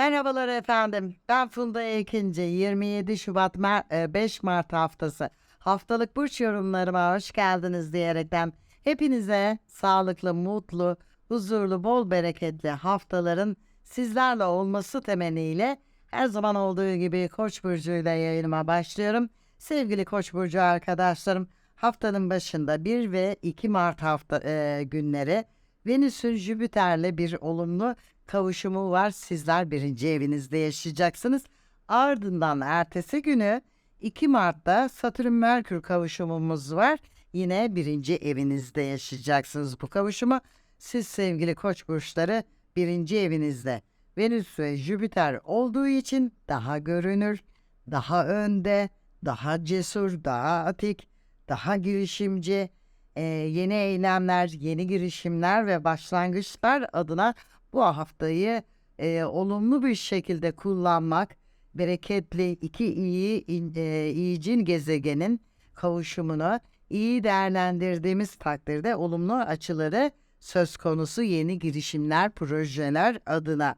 Merhabalar efendim. Ben Funda Ekinci. 27 Şubat Mer- e, 5 Mart haftası. Haftalık burç yorumlarıma hoş geldiniz diyerekten hepinize sağlıklı, mutlu, huzurlu, bol bereketli haftaların sizlerle olması temenniyle her zaman olduğu gibi Koç burcuyla yayınıma başlıyorum. Sevgili Koç burcu arkadaşlarım, haftanın başında 1 ve 2 Mart hafta e, günleri Venüs'ün Jüpiter'le bir olumlu kavuşumu var. Sizler birinci evinizde yaşayacaksınız. Ardından ertesi günü 2 Mart'ta Satürn Merkür kavuşumumuz var. Yine birinci evinizde yaşayacaksınız bu kavuşumu. Siz sevgili koç burçları birinci evinizde Venüs ve Jüpiter olduğu için daha görünür, daha önde, daha cesur, daha atik, daha girişimci, e, yeni eylemler, yeni girişimler ve başlangıçlar adına bu haftayı e, olumlu bir şekilde kullanmak, bereketli iki iyi in- e, iyicil gezegenin kavuşumunu iyi değerlendirdiğimiz takdirde olumlu açıları söz konusu yeni girişimler, projeler adına.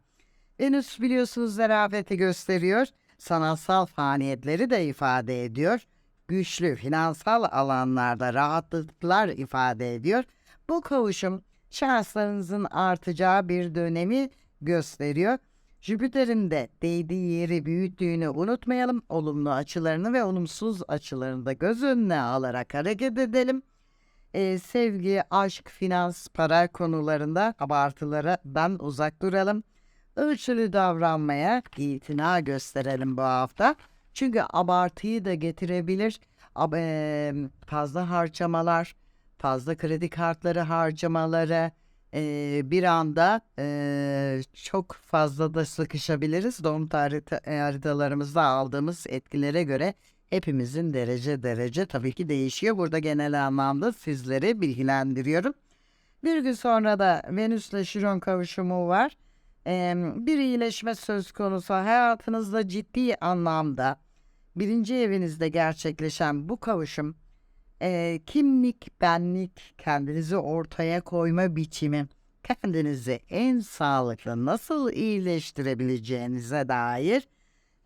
Venüs biliyorsunuz zarafeti gösteriyor, sanatsal faaliyetleri de ifade ediyor. Güçlü finansal alanlarda rahatlıklar ifade ediyor. Bu kavuşum şanslarınızın artacağı bir dönemi gösteriyor. Jüpiter'in de değdiği yeri büyüttüğünü unutmayalım. Olumlu açılarını ve olumsuz açılarını da göz önüne alarak hareket edelim. Ee, sevgi, aşk, finans, para konularında abartılardan uzak duralım. Ölçülü davranmaya itina gösterelim bu hafta. Çünkü abartıyı da getirebilir. Ab- eee, fazla harcamalar, fazla kredi kartları harcamaları, eee, bir anda eee, çok fazla da sıkışabiliriz. Doğum tarih haritalarımızda aldığımız etkilere göre hepimizin derece derece tabii ki değişiyor. Burada genel anlamda sizleri bilgilendiriyorum. Bir gün sonra da Venüs'le Şiron kavuşumu var. Eee, bir iyileşme söz konusu hayatınızda ciddi anlamda birinci evinizde gerçekleşen bu kavuşum eee, kimlik, benlik, kendinizi ortaya koyma biçimi, kendinizi en sağlıklı nasıl iyileştirebileceğinize dair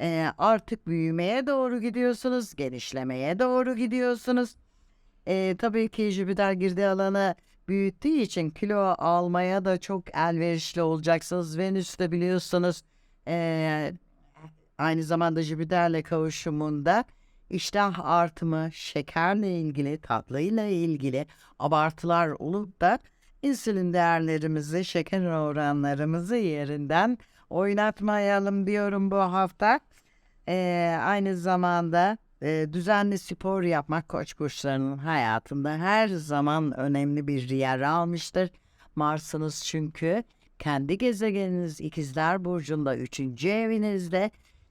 eee, artık büyümeye doğru gidiyorsunuz, genişlemeye doğru gidiyorsunuz. Eee, tabii ki Jüpiter girdi alanı büyüttüğü için kilo almaya da çok elverişli olacaksınız. Venüs de biliyorsunuz eee, aynı zamanda Jüpiter'le kavuşumunda iştah artımı, şekerle ilgili, tatlıyla ilgili abartılar olup da insülin değerlerimizi, şeker oranlarımızı yerinden oynatmayalım diyorum bu hafta. Eee, aynı zamanda e, düzenli spor yapmak koç burçlarının hayatında her zaman önemli bir yer almıştır. Mars'ınız çünkü kendi gezegeniniz ikizler burcunda 3. evinizde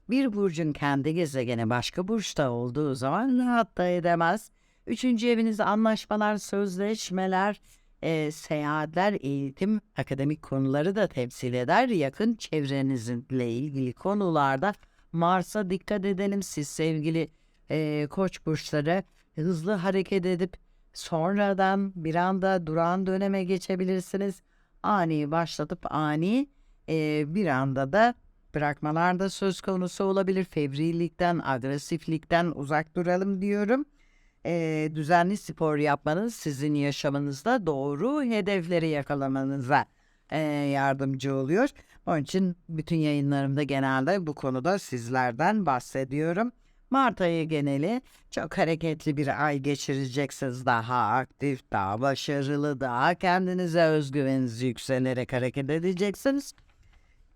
bir burcun kendi gezegeni başka burçta olduğu zaman rahat da edemez. Üçüncü eviniz anlaşmalar, sözleşmeler, e, seyahatler, eğitim, akademik konuları da temsil eder. Yakın çevrenizle ilgili konularda Mars'a dikkat edelim. Siz sevgili e, koç burçları hızlı hareket edip sonradan bir anda duran döneme geçebilirsiniz. Ani başlatıp ani e, bir anda da bırakmalar da söz konusu olabilir. Fevrilikten, agresiflikten uzak duralım diyorum. E, düzenli spor yapmanız sizin yaşamınızda doğru hedefleri yakalamanıza e, yardımcı oluyor. Onun için bütün yayınlarımda genelde bu konuda sizlerden bahsediyorum. Mart ayı geneli çok hareketli bir ay geçireceksiniz. Daha aktif, daha başarılı, daha kendinize özgüveniniz yükselerek hareket edeceksiniz.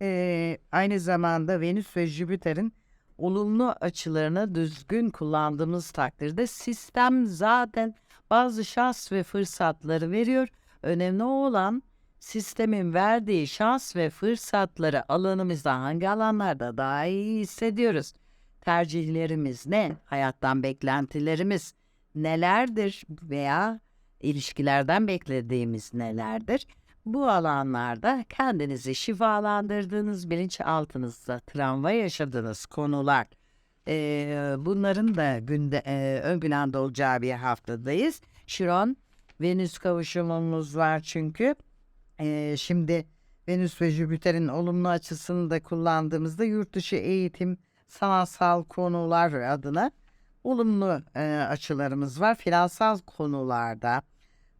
Ee, aynı zamanda Venüs ve Jüpiter'in olumlu açılarını düzgün kullandığımız takdirde sistem zaten bazı şans ve fırsatları veriyor. Önemli olan sistemin verdiği şans ve fırsatları alanımızda hangi alanlarda daha iyi hissediyoruz? Tercihlerimiz ne? Hayattan beklentilerimiz nelerdir veya ilişkilerden beklediğimiz nelerdir? Bu alanlarda kendinizi şifalandırdığınız bilinçaltınızda travma yaşadığınız konular eee, bunların da günde eee, ön planda olacağı bir haftadayız. Şiron Venüs kavuşumumuz var çünkü. Eee, şimdi Venüs ve Jüpiter'in olumlu açısını da kullandığımızda yurt dışı eğitim, sanatsal konular adına olumlu e, açılarımız var. Finansal konularda,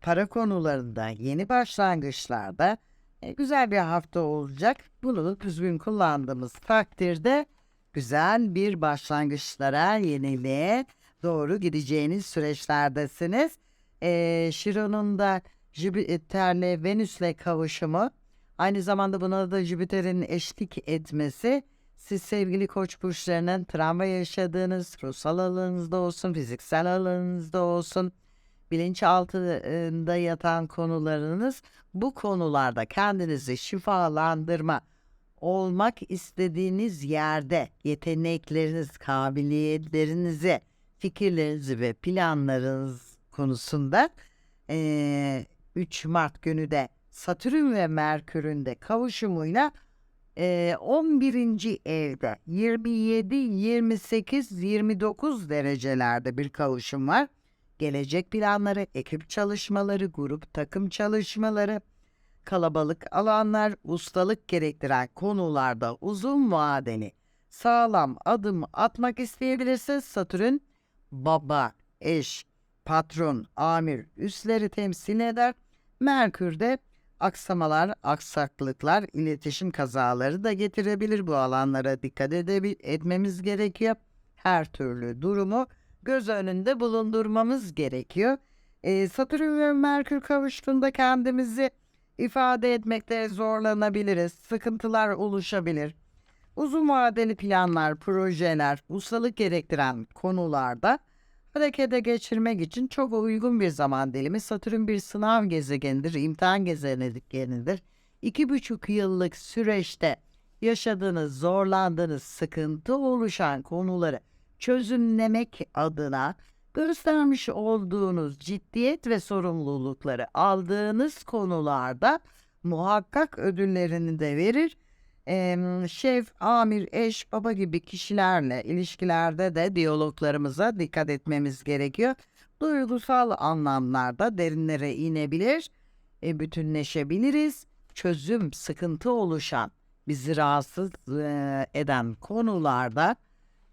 para konularında, yeni başlangıçlarda e, güzel bir hafta olacak. Bunu düzgün kullandığımız takdirde güzel bir başlangıçlara, yeniliğe doğru gideceğiniz süreçlerdesiniz. E, Şiron'un da Jüpiter'le Venüs'le kavuşumu, aynı zamanda buna da Jüpiter'in eşlik etmesi, siz sevgili koç burçlarının travma yaşadığınız ruhsal alanınızda olsun, fiziksel alanınızda olsun, bilinçaltında yatan konularınız bu konularda kendinizi şifalandırma olmak istediğiniz yerde yetenekleriniz, kabiliyetlerinizi, fikirlerinizi ve planlarınız konusunda eee 3 Mart günü de Satürn ve Merkür'ün de kavuşumuyla eee 11. evde 27, 28, 29 derecelerde bir kavuşum var. Gelecek planları, ekip çalışmaları, grup takım çalışmaları, kalabalık alanlar, ustalık gerektiren konularda uzun vadeli sağlam adım atmak isteyebilirsiniz. Satürn baba, eş, patron, amir, üstleri temsil eder. Merkür de aksamalar, aksaklıklar, iletişim kazaları da getirebilir. Bu alanlara dikkat edebil- etmemiz gerekiyor. Her türlü durumu göz önünde bulundurmamız gerekiyor. Ee, Satürn ve Merkür kavuştuğunda kendimizi ifade etmekte zorlanabiliriz. Sıkıntılar oluşabilir. Uzun vadeli planlar, projeler, ustalık gerektiren konularda harekete geçirmek için çok uygun bir zaman dilimi. Satürn bir sınav gezegenidir, imtihan gezegenidir. İki buçuk yıllık süreçte yaşadığınız, zorlandığınız, sıkıntı oluşan konuları çözümlemek adına göstermiş olduğunuz ciddiyet ve sorumlulukları aldığınız konularda muhakkak ödüllerini de verir. Em, şef, amir, eş, baba gibi kişilerle ilişkilerde de diyaloglarımıza dikkat etmemiz gerekiyor. Duygusal anlamlarda derinlere inebilir, e, bütünleşebiliriz. Çözüm, sıkıntı oluşan, bizi rahatsız e, eden konularda,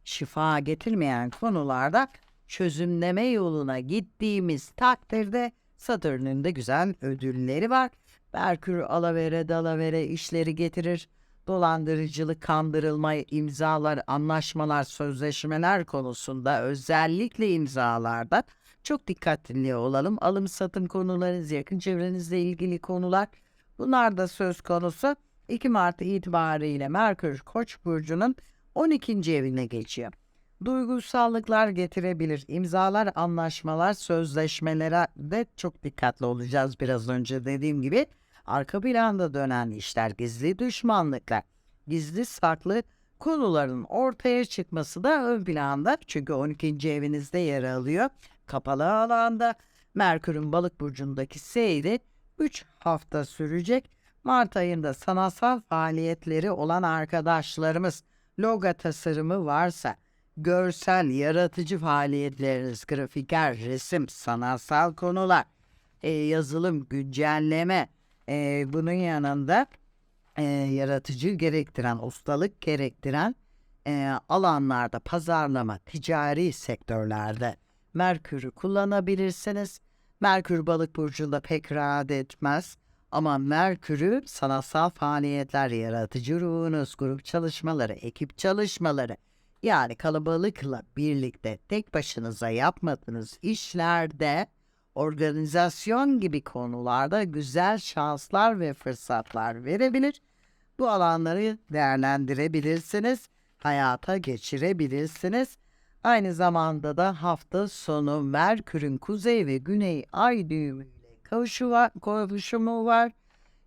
şifa getirmeyen konularda çözümleme yoluna gittiğimiz takdirde Satürn'ün de güzel ödülleri var. Merkür alavere dalavere işleri getirir. Dolandırıcılık, kandırılma, imzalar, anlaşmalar, sözleşmeler konusunda özellikle imzalarda çok dikkatli olalım. Alım satım konularınız, yakın çevrenizle ilgili konular bunlar da söz konusu. 2 Mart itibariyle Merkür Koç burcunun 12. evine geçiyor duygusallıklar getirebilir. İmzalar, anlaşmalar, sözleşmelere de çok dikkatli olacağız biraz önce dediğim gibi. Arka planda dönen işler, gizli düşmanlıklar, gizli saklı konuların ortaya çıkması da ön planda. Çünkü 12. evinizde yer alıyor. Kapalı alanda Merkür'ün balık burcundaki seyri 3 hafta sürecek. Mart ayında sanatsal faaliyetleri olan arkadaşlarımız logo tasarımı varsa, görsel, yaratıcı faaliyetleriniz, grafiker, resim, sanatsal konular, e, yazılım, güncelleme, e, bunun yanında e, yaratıcı gerektiren, ustalık gerektiren e, alanlarda, pazarlama, ticari sektörlerde Merkür'ü kullanabilirsiniz. Merkür balık burcunda pek rahat etmez. Ama Merkür'ü sanatsal faaliyetler, yaratıcı ruhunuz, grup çalışmaları, ekip çalışmaları, yani kalabalıkla birlikte tek başınıza yapmadığınız işlerde organizasyon gibi konularda güzel şanslar ve fırsatlar verebilir. Bu alanları değerlendirebilirsiniz, hayata geçirebilirsiniz. Aynı zamanda da hafta sonu Merkür'ün kuzey ve güney ay düğümüyle kavuşu kavuşumu var.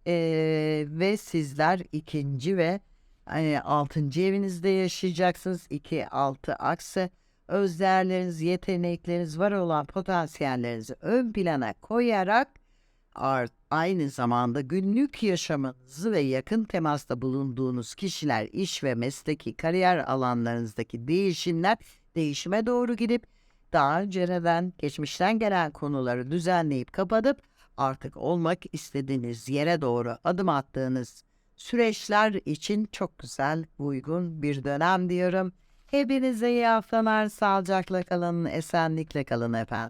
Ee, ve sizler ikinci ve hani 6. evinizde yaşayacaksınız. 2 6 aksı öz değerleriniz, yetenekleriniz, var olan potansiyellerinizi ön plana koyarak aynı zamanda günlük yaşamınızı ve yakın temasta bulunduğunuz kişiler, iş ve mesleki kariyer alanlarınızdaki değişimler değişime doğru gidip daha önceden geçmişten gelen konuları düzenleyip kapatıp artık olmak istediğiniz yere doğru adım attığınız süreçler için çok güzel, uygun bir dönem diyorum. Hepinize iyi haftalar, sağlıcakla kalın, esenlikle kalın efendim.